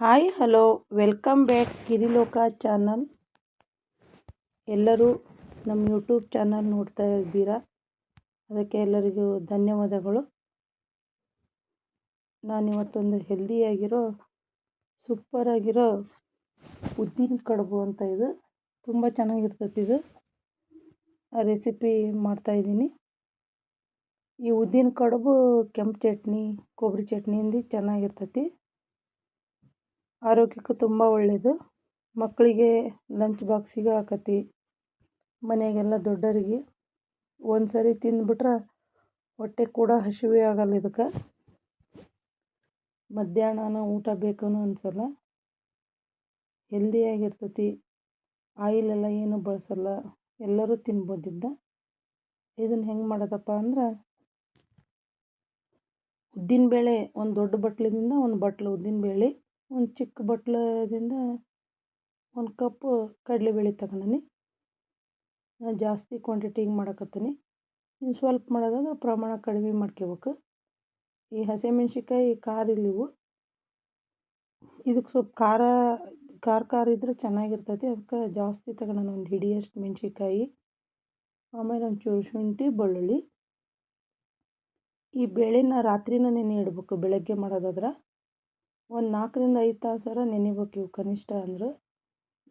Hi, hello, welcome back Girilok channel. ಎಲ್ಲರೂ ನಮ್ಮ YouTube channel ನೋಡ್ತಾ ಇದ್ದೀರಾ? ಅದಕ್ಕೆ ಎಲ್ಲರಿಗೂ ಧನ್ಯವಾದಗಳು. ನಾನಿವತ್ತೊಂದು ಹೆಲ್ದಿಯಾಗಿರೋ ಸೂಪರಾಗಿರೋ ಉದ್ದಿನ ಕಡುಬು ಅಂತ ಇದು. ತುಂಬ ಚೆನ್ನಾಗಿರ್ತೈತಿ ಇದು. ರೆಸಿಪಿ ಮಾಡ್ತಾಯಿದ್ದೀನಿ ಈ ಉದ್ದಿನ ಕಡುಬು ಕೆಂಪು ಚಟ್ನಿ, ಕೊಬ್ಬರಿ ಚಟ್ನಿಯಿಂದ ಚೆನ್ನಾಗಿರ್ತೈತಿ. ಆರೋಗ್ಯಕ್ಕೂ ತುಂಬ ಒಳ್ಳೆಯದು ಮಕ್ಕಳಿಗೆ ಲಂಚ್ ಬಾಕ್ಸಿಗೆ ಹಾಕತಿ. ಮನೆಗೆಲ್ಲ ದೊಡ್ಡೋರಿಗೆ ಒಂದು ಸರಿ ತಿಂದ್ಬಿಟ್ರೆ ಹೊಟ್ಟೆ ಕೂಡ ಹಸಿವೆ ಆಗಲ್ಲ ಇದಕ್ಕೆ. ಮಧ್ಯಾಹ್ನ ಊಟ ಬೇಕು ಹೆಲ್ದಿಯಾಗಿರ್ತತಿ. ಆಯಿಲ್ ಆಯಿಲೆಲ್ಲ ಏನೂ ಬಳಸಲ್ಲ. ಎಲ್ಲರೂ ತಿನ್ಬೋದಿದ್ದ. ಇದನ್ನು ಹೆಂಗೆ ಮಾಡೋದಪ್ಪ ಅಂದ್ರೆ ಉದ್ದಿನಬೇಳೆ ಒಂದು ದೊಡ್ಡ ಬಟ್ಲಿನಿಂದ ಒಂದು ಬಟ್ಲು ಉದ್ದಿನಬೇಳೆ ಒಂದು ಚಿಕ್ಕ ಬಟ್ಲದಿಂದ ಒಂದು ಕಪ್ಪು ಕಡಲೆಬೇಳೆ ತಗೊಂಡೀನಿ. ನಾನು ಜಾಸ್ತಿ ಕ್ವಾಂಟಿಟಿಗೆ ಮಾಡಕತ್ತೀನಿ. ನೀವು ಸ್ವಲ್ಪ ಮಾಡೋದಾದ್ರೆ ಪ್ರಮಾಣ ಕಡಿಮೆ ಮಾಡ್ಕೋಬೇಕು. ಈ ಹಸಿಮೆಣ್ಸಿಕಾಯಿ ಖಾರ ಇಲ್ಲಿವು ಇದಕ್ಕೆ ಸ್ವಲ್ಪ ಖಾರ ಖಾರ ಖಾರ ಇದ್ರೆ ಚೆನ್ನಾಗಿರ್ತೈತಿ. ಅದಕ್ಕೆ ಜಾಸ್ತಿ ತಗೊಂಡು ಒಂದು ಹಿಡಿಯಷ್ಟು ಮೆಣ್ಸಿನ್ಕಾಯಿ, ಆಮೇಲೆ ಒಂಚೂರು ಶುಂಠಿ, ಬೆಳ್ಳುಳ್ಳಿ. ಈ ಬೇಳೆನ ರಾತ್ರಿನೇ ನೆನೆ ಇಡಬೇಕು. ಬೆಳಗ್ಗೆ ಮಾಡೋದಾದ್ರೆ. ಒಂದು ನಾಲ್ಕರಿಂದ ಐದು ತಾಸಾರ ನೆನಿಬೇಕು ಇವು ಕನಿಷ್ಠ ಅಂದ್ರೆ.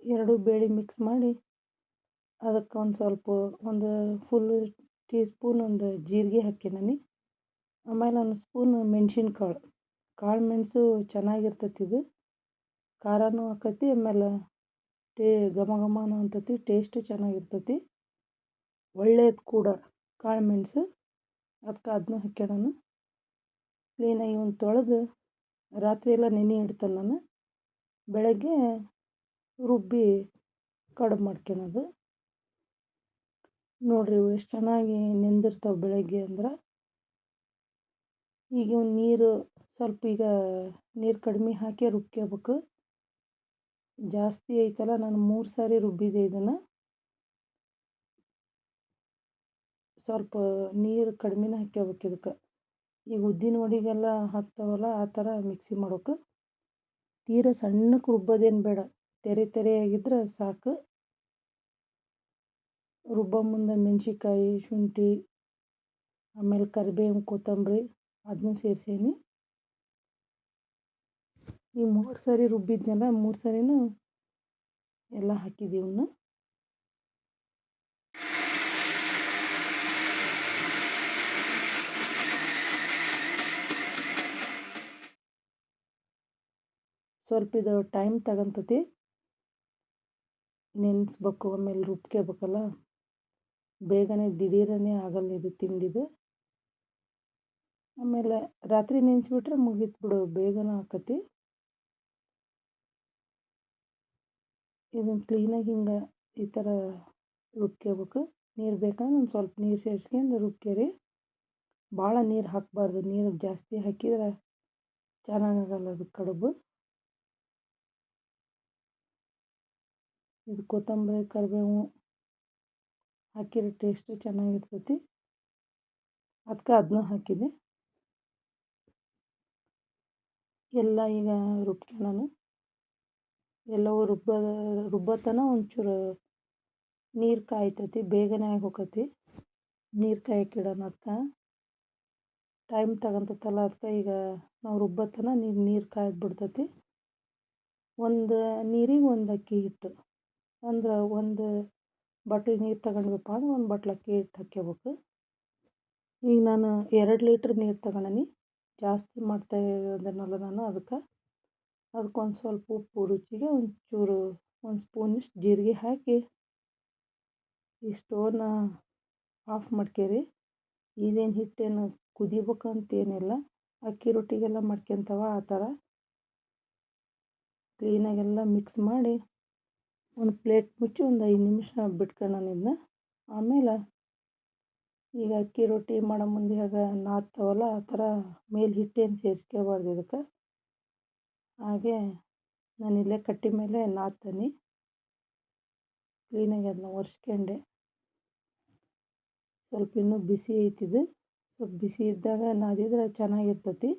ಎರಡು ಬೇಳೆ ಮಿಕ್ಸ್ ಮಾಡಿ ಅದಕ್ಕೆ ಒಂದು ಸ್ವಲ್ಪ ಒಂದು ಫುಲ್ ಟೀ ಸ್ಪೂನ್ ಒಂದು ಜೀರಿಗೆ ಹಾಕ್ಕೊಂಡೀನಿ ಆಮೇಲೆ ಒಂದು ಸ್ಪೂನ್ ಮೆಣ್ಸಿನ ಕಾಳು ಕಾಳು ಮೆಣಸು ಚೆನ್ನಾಗಿರ್ತೈತಿ ಇದು. ಖಾರನೂ ಆಕತಿ, ಆಮೇಲೆ ಟೇ ಘಮ ಘಮನೂ ಅಂತತಿ ಟೇಸ್ಟು ಚೆನ್ನಾಗಿರ್ತೈತಿ. ಒಳ್ಳೆಯದು ಕೂಡ ಕಾಳು ಮೆಣಸು. ಅದಕ್ಕೆ ಅದನ್ನೂ ಹಾಕ್ಕೊಳ್ಳೋಣ ಕ್ಲೀನಾಗಿ ಒಂದು ತೊಳೆದು ರಾತ್ರಿ ಎಲ್ಲ ನೆನೆ ಇಡ್ತೇನೆ ನಾನು. ಬೆಳಗ್ಗೆ ರುಬ್ಬಿ ಕಡುಬು ಮಾಡ್ಕೊಳೋದು ನೋಡಿರಿ ಇವು ಎಷ್ಟು ಚೆನ್ನಾಗಿ ನೆಂದಿರ್ತಾವೆ ಬೆಳಗ್ಗೆ ಅಂದ್ರೆ. ಈಗ ನೀರು ಸ್ವಲ್ಪ ಈಗ ನೀರು ಕಡಿಮೆ ಹಾಕಿ ರುಬ್ಕೋಬೇಕು ಜಾಸ್ತಿ ಐತಲ್ಲ ನಾನು ಮೂರು ಸಾರಿ ರುಬ್ಬಿದೆ ಇದನ್ನು. ಸ್ವಲ್ಪ ನೀರು ಕಡಿಮೆನೇ ಹಾಕ್ಯಬೇಕು ಇದಕ್ಕೆ. ಈಗ ಉದ್ದಿನ ವಡೆಗೆಲ್ಲ ಹಾಕ್ತಾವಲ್ಲ ಆ ಥರ ಮಿಕ್ಸಿ ಮಾಡೋಕೆ. ತೀರ ಸಣ್ಣಕ್ಕೆ ರುಬ್ಬೋದೇನು ಬೇಡ. ತೆರೆ ತೆರೆಯಾಗಿದ್ದರೆ ಸಾಕು. ರುಬ್ಬೋ ಮುಂದೆ ಮೆಣ್ಸಿನ್ಕಾಯಿ, ಶುಂಠಿ, ಆಮೇಲೆ ಕರಿಬೇವು ಕೊತ್ತಂಬರಿ ಅದನ್ನೂ ಸೇರಿಸೇನಿ. ಈ ಮೂರು ಸರಿ ರುಬ್ಬಿದ್ನಲ್ಲ, ಮೂರು ಸರಿನೂ ಎಲ್ಲ ಹಾಕಿದ್ದೀವಿ ಸ್ವಲ್ಪ ಇದು ಟೈಮ್ ತಗೊಂತತಿ. ನೆನೆಸ್ಬೇಕು, ಆಮೇಲೆ ರುಬ್ಕೋಬೇಕಲ್ಲ ಬೇಗನೆ ದಿಢೀರನೇ ಆಗಲ್ಲ ಇದು ತಿಂಡಿದು. ಆಮೇಲೆ ರಾತ್ರಿ ನೆನೆಸ್ಬಿಟ್ರೆ ಮುಗೀತು ಬಿಡು ಬೇಗನ ಹಾಕತಿ ಇದನ್ನು ಕ್ಲೀನಾಗಿ ಹಿಂಗೆ ಈ ಥರ ರುಬ್ಕೋಬೇಕು ನೀರು ಬೇಕಂದ್ರೆ ಒಂದು ಸ್ವಲ್ಪ ನೀರು ಸೇರಿಸ್ಕೊಂಡು ರುಬ್ಕೇರಿ ಭಾಳ ನೀರು ಹಾಕಬಾರ್ದು, ನೀರು ಜಾಸ್ತಿ ಹಾಕಿದ್ರೆ ಚೆನ್ನಾಗಾಗಲ್ಲ ಅದು ಕಡುಬು. ಇದು ಕೊತ್ತಂಬರಿ, ಕರಿಬೇವು ಹಾಕಿರೋ ಟೇಸ್ಟು ಚೆನ್ನಾಗಿರ್ತೈತಿ. ಅದಕ್ಕೆ ಅದನ್ನೂ ಹಾಕಿದೆ. ಎಲ್ಲ ಈಗ ರುಬ್ಕೊಳ್ಳೋಣ ಎಲ್ಲವೂ ರುಬ್ಬ, ರುಬ್ಬತನ ಒಂಚೂರು ನೀರು ಕಾಯ್ತೈತಿ, ಬೇಗನೆ ಆಗಿ ಹೋಗತಿ ನೀರು ಕಾಯಕ್ಕಿಡೋಣ ಅದಕ್ಕೆ ಟೈಮ್ ತಗೊಂತೈತಲ್ಲ ಅದಕ್ಕೆ ಈಗ ನಾವು ರುಬ್ಬತನ ನೀರು ನೀರು ಕಾಯ್ದು ಬಿಡ್ತೈತಿ ಒಂದು, ನೀರಿಗೆ ಒಂದು ಅಕ್ಕಿ ಹಿಟ್ಟು. ಅಂದ್ರೆ ಒಂದು ಬಾಟ್ಲಿ ನೀರು ತಗೊಂಡ್ವಪ್ಪ ಅಂದ್ರೆ ಒಂದು ಬಟ್ಲು ಅಕ್ಕಿ ಹಿಟ್ಟು ಹಾಕ್ಕೋಬೇಕು ಈಗ ನಾನು ಎರಡು ಲೀಟ್ರ್ ನೀರು ತಗೊಂಡೀನಿ, ಜಾಸ್ತಿ ಮಾಡ್ತಾ ಇರೋದನ್ನಲ್ಲ ನಾನು ಅದಕ್ಕೆ ಅದಕ್ಕೊಂದು ಸ್ವಲ್ಪ ಉಪ್ಪು ರುಚಿಗೆ ಒಂಚೂರು, ಒಂದು ಸ್ಪೂನಿಷ್ಟು ಜೀರಿಗೆ ಹಾಕಿ. ಈ ಸ್ಟೋವ್ನ ಆಫ್ ಮಾಡ್ಕೇರಿ. ಇದೇನು ಹಿಟ್ಟೇನು ಕುದಿಬೇಕಂತೇನಿಲ್ಲ ಅಕ್ಕಿ ರೊಟ್ಟಿಗೆಲ್ಲ ಮಾಡ್ಕೊತಾವ ಆ ಥರ ಕ್ಲೀನಾಗೆಲ್ಲ ಮಿಕ್ಸ್ ಮಾಡಿ. ಒಂದು ಪ್ಲೇಟ್ ಮುಚ್ಚಿ ಒಂದು ಐದು ನಿಮಿಷ ಬಿಟ್ಕೊಳ್ಳೋಣ ಇದನ್ನ ಆಮೇಲೆ ಈಗ ಅಕ್ಕಿ ರೊಟ್ಟಿ ಮಾಡೋ ಮುಂದೆ ಆಗ ನಾದ್ತಾವಲ್ಲ ಆ ಥರ ಮೇಲೆ ಹಿಟ್ಟೇನು ಸೇರಿಸ್ಕೋಬಾರ್ದು ಇದಕ್ಕೆ. ಹಾಗೆ ನಾನು ಇಲ್ಲೇ ಕಟ್ಟಿ ಮೇಲೆ ನಾದ್ತೀನಿ ಕ್ಲೀನಾಗಿ ಅದನ್ನ ಒರೆಸ್ಕೊಂಡೆ. ಸ್ವಲ್ಪ ಇನ್ನೂ ಬಿಸಿ ಐತಿದು. ಸ್ವಲ್ಪ ಬಿಸಿ ಇದ್ದಾಗ ನಾದಿದ್ರೆ ಚೆನ್ನಾಗಿರ್ತತಿ.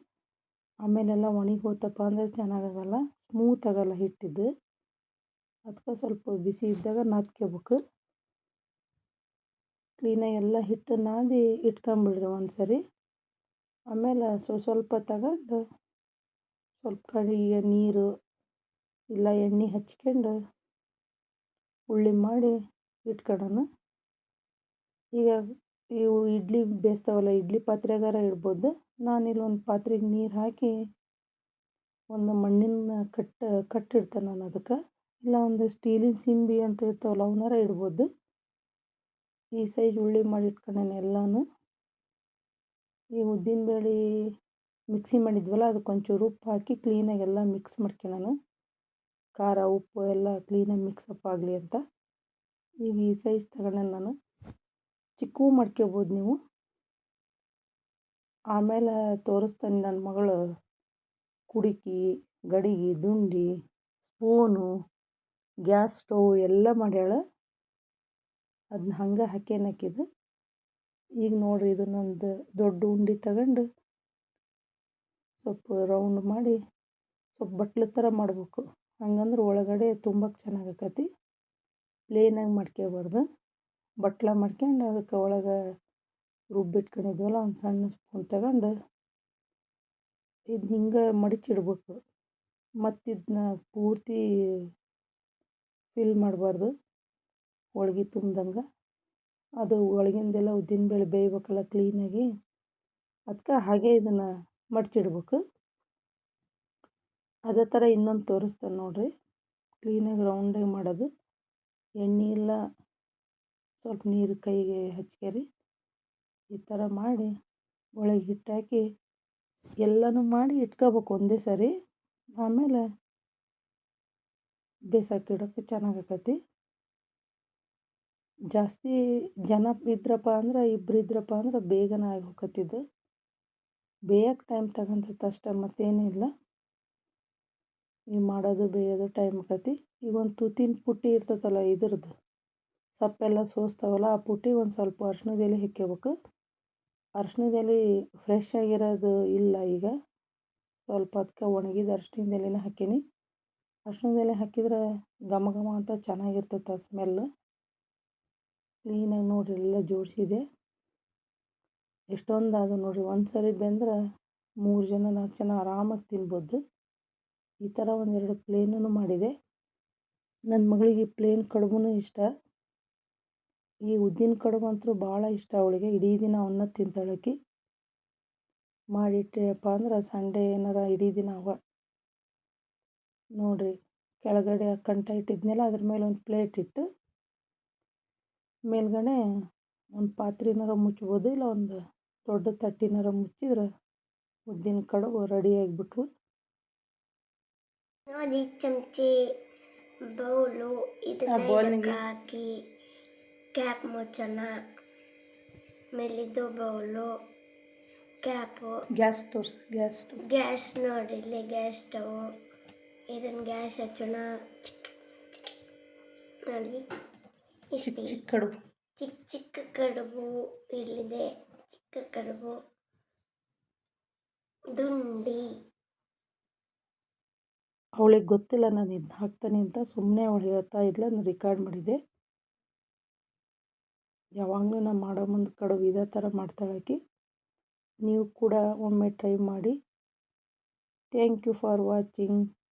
ಆಮೇಲೆಲ್ಲ ಒಣಗಿ ಹೋತಪ್ಪ ಅಂದರೆ ಚೆನ್ನಾಗಾಗಲ್ಲ. ಸ್ಮೂತ್ ಆಗಲ್ಲ ಹಿಟ್ಟಿದ್ದು ಅದಕ್ಕೆ ಸ್ವಲ್ಪ ಬಿಸಿ ಇದ್ದಾಗ ನಾದ್ಕೋಬೇಕು ಕ್ಲೀನಾಗಿ ಎಲ್ಲ ಹಿಟ್ಟು ನಾದಿ ಇಟ್ಕೊಂಬಿಡ್ರಿ ಒಂದು ಸರಿ ಆಮೇಲೆ ಸ್ವಲ್ಪ ಸ್ವಲ್ಪ ತಗೊಂಡು ಸ್ವಲ್ಪ ಕಡೆಗೆ ನೀರು ಇಲ್ಲ ಎಣ್ಣೆ ಹಚ್ಕೊಂಡು ಉಳ್ಳಿ ಮಾಡಿ ಇಟ್ಕೊಳ್ಳೋಣ ಈಗ ಇವು ಇಡ್ಲಿ ಬೇಯಿಸ್ತಾವಲ್ಲ, ಇಡ್ಲಿ ಪಾತ್ರೆಗಾರ ಇಡ್ಬೋದು. ನಾನಿಲ್ಲಿ ಒಂದು ಪಾತ್ರೆಗೆ ನೀರು ಹಾಕಿ ಒಂದು ಮಣ್ಣಿನ ಕಟ್ಟು, ಕಟ್ಟಿಡ್ತೇನೆ ನಾನು ಅದಕ್ಕೆ. ಇಲ್ಲ ಒಂದು ಸ್ಟೀಲಿನ ಸಿಂಬಿ ಅಂತ ಇರ್ತಾವಲ್ಲ, ಅವನಾರ ಇಡ್ಬೋದು. ಈ ಸೈಜ್ ಉಳ್ಳಿ ಮಾಡಿ ಇಟ್ಕೊಂಡೇನೆ ಎಲ್ಲನೂ. ಈ ಉದ್ದಿನಬೇಳೆ ಮಿಕ್ಸಿ ಮಾಡಿದ್ವಲ್ಲ, ಅದಕ್ಕೆ ಒಂಚೂರು ಉಪ್ಪು ಹಾಕಿ ಕ್ಲೀನಾಗಿ ಎಲ್ಲ ಮಿಕ್ಸ್ ಮಾಡ್ಕೊಳ್ಳೋಣ ಖಾರ, ಉಪ್ಪು ಎಲ್ಲ ಕ್ಲೀನಾಗಿ ಮಿಕ್ಸಪ್ ಆಗಲಿ ಅಂತ. ಈಗ ಈ ಸೈಜ್ ತಗೊಂಡೆ ನಾನು. ಚಿಕ್ಕವು ಮಾಡ್ಕೋಬೋದು ನೀವು. ಆಮೇಲೆ ತೋರಿಸ್ತಾನೆ ನನ್ನ ಮಗಳು ಕುಡಿಕಿ, ಗಡಿಗೆ, ದುಂಡಿ ಸ್ಪೂನು ಗ್ಯಾಸ್ ಸ್ಟವ್ ಎಲ್ಲ ಮಾಡ್ಯಾಳ. ಅದನ್ನ ಹಂಗೆ ಹಾಕೇನು ಹಾಕಿದ್ದು ಈಗ ನೋಡಿರಿ ಇದನ್ನೊಂದು ದೊಡ್ಡ ಉಂಡೆ ತಗೊಂಡು ಸ್ವಲ್ಪ ರೌಂಡ್ ಮಾಡಿ ಸ್ವಲ್ಪ ಬಟ್ಲು ಥರ ಮಾಡಬೇಕು. ಹಂಗಂದ್ರೆ ಒಳಗಡೆ ತುಂಬಕ್ಕೆ ಚೆನ್ನಾಗಾಕತಿ ಪ್ಲೇನಾಗಿ ಮಾಡ್ಕೋಬಾರ್ದು ಬಟ್ಲ ಮಾಡ್ಕೊಂಡು ಅದಕ್ಕೆ ಒಳಗೆ ರುಬ್ಬಿಟ್ಕೊಂಡಿದ್ವಲ್ಲ ಒಂದು ಸಣ್ಣ ಸ್ಪೂನ್ ತಗೊಂಡು ಇದು ಹಿಂಗೆ ಮಡಚಿಡ್ಬೇಕು ಮತ್ತಿದನ್ನ ಪೂರ್ತಿ ಫಿಲ್ ಮಾಡಬಾರ್ದು. ಹೋಳ್ಗೆ ತುಂಬ್ದಂಗೆ. ಅದು ಒಳಗಿಂದೆಲ್ಲ ಉದ್ದಿನಬೇಳೆ ಬೇಯಬೇಕಲ್ಲ ಕ್ಲೀನಾಗಿ ಅದಕ್ಕೆ ಹಾಗೆ ಇದನ್ನು ಮಡಚಿಡ್ಬೇಕು. ಅದೇ ಥರ ಇನ್ನೊಂದು ತೋರಿಸ್ತೇನೆ ನೋಡಿರಿ. ಕ್ಲೀನಾಗಿ ರೌಂಡಾಗಿ ಮಾಡೋದು. ಎಣ್ಣೆ ಇಲ್ಲ ಸ್ವಲ್ಪ ನೀರು ಕೈಗೆ ಹಚ್ಕೇರಿ. ಈ ಥರ ಮಾಡಿ ಒಳಗೆ ಹಿಟ್ಟು ಹಾಕಿ ಎಲ್ಲನೂ ಮಾಡಿ ಇಟ್ಕೋಬೇಕು ಒಂದೇ ಸರಿ. ಆಮೇಲೆ ಬೇಯ್ಸಕ್ಕಿಡೋಕೆ ಚೆನ್ನಾಗಾಕತಿ. ಜಾಸ್ತಿ ಜನ ಇದ್ರಪ್ಪ ಅಂದ್ರೆ ಇಬ್ರು ಇದ್ರಪ್ಪ ಅಂದ್ರೆ ಬೇಗನೆ ಆಗಿ ಹೋಗತ್ತಿದ್ದು ಬೇಯಕ್ಕೆ ಟೈಮ್ ತಗೊಂತೈತೆ ಅಷ್ಟೇ ಮತ್ತೇನಿಲ್ಲ ಈ ಮಾಡೋದು ಬೇಯೋದು ಟೈಮ್ ಆಕತಿ. ಈಗ ಒಂದು ತೂತಿನ ಪುಟ್ಟಿ ಇರ್ತೈತಲ್ಲ ಇದ್ರದ್ದು, ಸಪ್ಪೆಲ್ಲ ಸೋಸ್ತಾವಲ್ಲ, ಆ ಪುಟ್ಟಿ ಒಂದು ಸ್ವಲ್ಪ ಅರ್ಶಿನದ ಎಲೆ ಹೆಕ್ಕೋಬೇಕು. ಅರ್ಶಿನದ ಎಲೆ ಫ್ರೆಶ್ ಆಗಿರೋದು ಇಲ್ಲ ಈಗ. ಸ್ವಲ್ಪ ಅದಕ್ಕೆ ಒಣಗಿದ ಅರ್ಶಿನದ ಎಲೆನ ಹಾಕೀನಿ. ಅರ್ಶಿಣದ ಎಲೆ ಹಾಕಿದ್ರೆ ಘಮ ಘಮ ಅಂತ ಚೆನ್ನಾಗಿರ್ತೈತೆ ಆ ಸ್ಮೆಲ್ ಕ್ಲೀನಾಗಿ ನೋಡಿರಿ ಎಲ್ಲ ಜೋಡಿಸಿದೆ. ಎಷ್ಟೊಂದು ಅದು ನೋಡಿರಿ ಒಂದು ಸರಿ ಬೆಂದ್ರೆ ಮೂರು ಜನ, ನಾಲ್ಕು ಜನ ಆರಾಮಾಗಿ ತಿನ್ಬೋದು. ಈ ಥರ ಒಂದೆರಡು ಪ್ಲೇನೂ ಮಾಡಿದೆ. ನನ್ನ ಮಗಳಿಗೆ ಪ್ಲೇನ್ ಕಡುಬು ಇಷ್ಟ. ಈ ಉದ್ದಿನ ಕಡುಬು ಅಂತೂ ಭಾಳ ಇಷ್ಟ ಅವಳಿಗೆ. ಇಡೀ ದಿನ ಅವನ್ನ ತಿಂತಾಳಾಕಿ. ಮಾಡಿಟ್ಟೆಪ್ಪ ಅಂದ್ರೆ ಸಂಡೇ ಏನಾರ ಇಡೀ ದಿನ ಅವ. ನೋಡಿರಿ ಕೆಳಗಡೆ ಕಂಠ ಇಟ್ಟಿದ್ನಲ್ಲ ಅದ್ರ ಮೇಲೆ ಒಂದು ಪ್ಲೇಟ್ ಇಟ್ಟು ಮೇಲ್ಗಡೆ ಒಂದು ಪಾತ್ರೆನಾರ ಮುಚ್ಬೋದು ಇಲ್ಲ ಒಂದು ದೊಡ್ಡ ತಟ್ಟಿನಾರ ಮುಚ್ಚಿದ್ರೆ ಉದ್ದಿನ ಕಡುಬು ರೆಡಿ ಆಗಿಬಿಟ್ವು. ನೋಡಿ ಚಮಚೆ ಬೌಲು ಇದನ್ನ ಹಾಕಿ ಕ್ಯಾಪ್ ಮುಚ್ಚೋಣ. ಮೇಲಿದ್ದು ಬೌಲು ಕ್ಯಾಪು ಗ್ಯಾಸ್ ತೋರಿಸಿ ಗ್ಯಾಸ್ ಗ್ಯಾಸ್ ನೋಡಿ ಇಲ್ಲಿ ಗ್ಯಾಸ್ ಸ್ಟವ್. ಇದನ್ನು ಗ್ಯಾಸ್ ಹಚ್ಚೋಣ. ನೋಡಿ. ಚಿಕ್ಕ ಚಿಕ್ಕ ಕಡುಬು. ಚಿಕ್ಕ ಚಿಕ್ಕ ಕಡುಬು ಇಲ್ಲಿದೆ ಚಿಕ್ಕ ಕಡುಬು. ದುಂಡಿ. ಅವಳಿಗೆ ಗೊತ್ತಿಲ್ಲ ನಾನು ಇದನ್ನ ಹಾಕ್ತಾನೆ ಅಂತ. ಸುಮ್ಮನೆ ಅವಳು ಹೇಳ್ತಾ ಇದ್ಲ ನಾನು ರೆಕಾರ್ಡ್ ಮಾಡಿದೆ. ಯಾವಾಗಲೂ ನಾನು ಮಾಡೋ ಮುಂದೆ ಕಡುಬು ಇದೇ ಥರ ಮಾಡ್ತಾಳಾಕಿ ನೀವು ಕೂಡ ಒಮ್ಮೆ ಟ್ರೈ ಮಾಡಿ. Thank you for watching